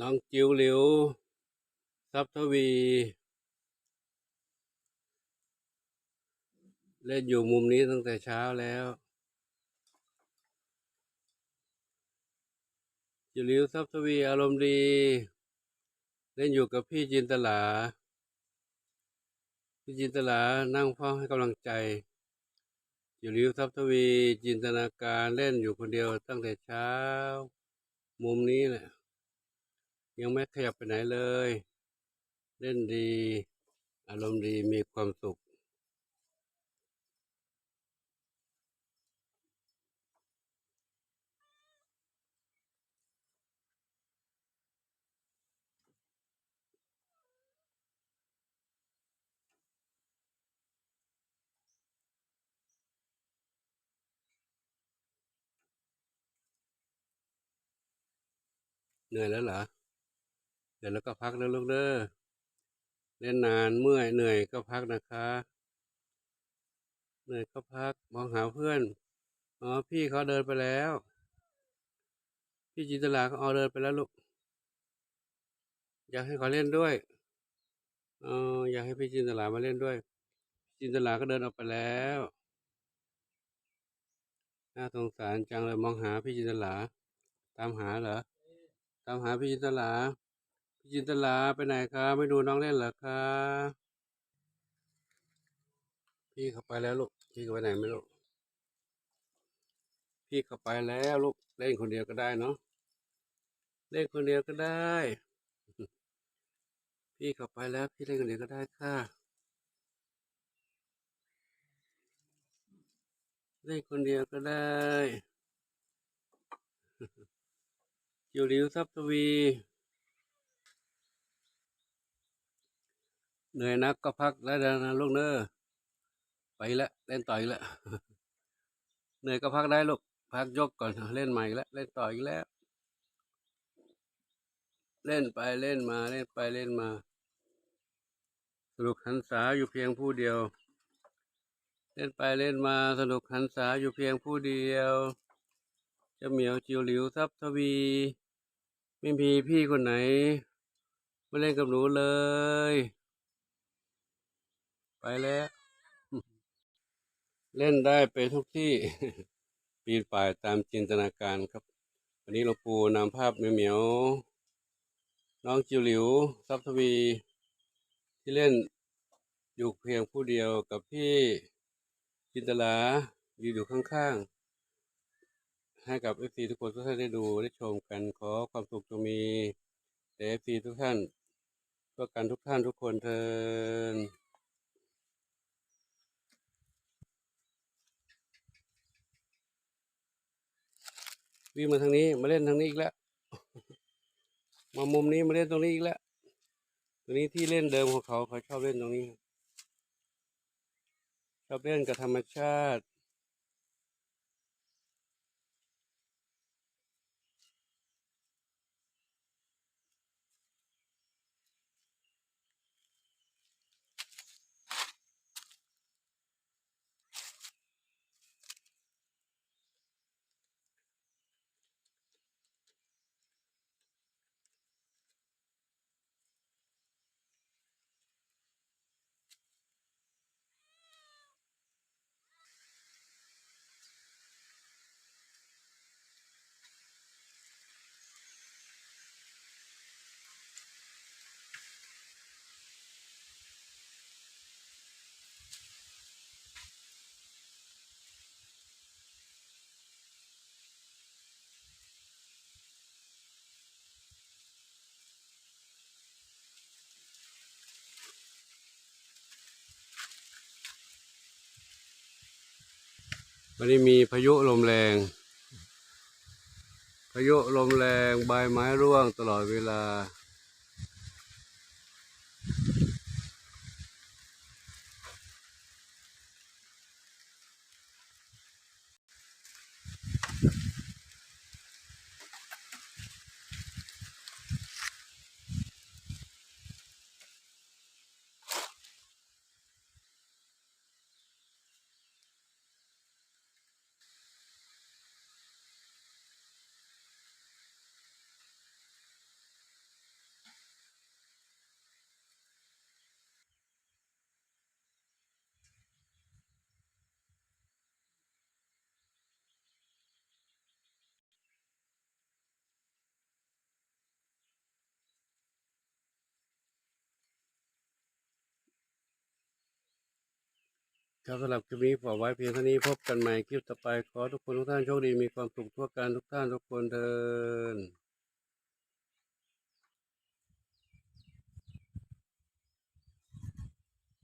น้องจิ๋วหลิวทัพทวี เล่นอยู่มุมนี้ตั้งแต่เช้าแล้วจิ๋วหลิวทัพทวีอารมณ์ดี เล่นอยู่กับพี่จินตลา พี่จินตลานั่งเฝ้าให้กำลังใจจิ๋วหลิวทัพทวีจินตนาการเล่นอยู่คนเดียวตั้งแต่เช้า มุมนี้แหละ ยังไม่ขยับไปไหนเลย เล่นดี อารมณ์ดีมีความสุข เหนื่อยแล้วเหรอ เดี๋ยวเราก็พักแล้วลูกเด้อเล่นนานเมื่อยเหนื่อยก็พักนะคะ เหนื่อยก็พักมองหาเพื่อนอ๋อพี่เขาเดินไปแล้ว พี่จินตลาเขาเอาเดินไปแล้วลูกอยากให้เขาเล่นด้วยอ๋ออยากให้พี่จินตลามาเล่นด้วย จินตลาก็เดินออกไปแล้วน่าสงสารจังเลยมองหาพี่จินตลา ตามหาเหรอ ตามหาพี่จินตลา จินตลาไปไหนคะไม่ดูน้องเล่นเหรอคะพี่เขาไปแล้วลูกพี่เขาไปไหนไม่รู้พี่เขาไปแล้วลูกเล่นคนเดียวก็ได้เนาะเล่นคนเดียวก็ได้ พี่เขาไปแล้วพี่เล่นคนเดียวก็ได้ค่ะเล่นคนเดียวก็ได้จิวหลิวทรัพย์ทวี เหนื่อยนักก็พักแล้วนะลูกเนอะไปละเล่นต่ออีกแล้วเหนื่อยก็พักได้ลูกพักยกก่อนเล่นใหม่แล้วเล่นต่ออีกแล้ว เล่นไปเล่นมาเล่นไปเล่นมา สนุกหันษาอยู่เพียงผู้เดียว เล่นไปเล่นมาสนุกหันษาอยู่เพียงผู้เดียวเจะเหมียวจิวหลิวทรัพย์ทวี ไม่มีพี่คนไหนมาเล่นกับหนูเลย ไปแล้ว เล่นได้ไปทุกที่ ปีนป่ายตามจินตนาการครับ วันนี้หลวงปู่นำภาพเหมียวๆน้องจิวหลิวทรัพย์ทวี ที่เล่นอยู่เพียงผู้เดียวกับพี่จินตลาอยู่อยู่ข้างๆ ให้กับเอฟซีทุกคนทุกท่านได้ดูได้ชมกันขอความสุขจงมีเอฟซีทุกท่านก็กันทุกท่านทุกคนเทิน วิ่งมาทางนี้ มาเล่นทางนี้อีกแล้ว มามุมนี้มาเล่นตรงนี้อีกแล้วตรงนี้ที่เล่นเดิมของเขาเขาชอบเล่นตรงนี้ชอบเล่นกับธรรมชาติ วันนี้มีพายุลมแรง พายุลมแรงใบไม้ร่วงตลอดเวลา ครับสำหรับคลิปนี้ฝากไว้เพียงเท่านี้พบกันใหม่คลิปต่อไปขอทุกคนทุกท่านโชคดีมีความสุขทั่วกันทุกท่านทุกคนเทิน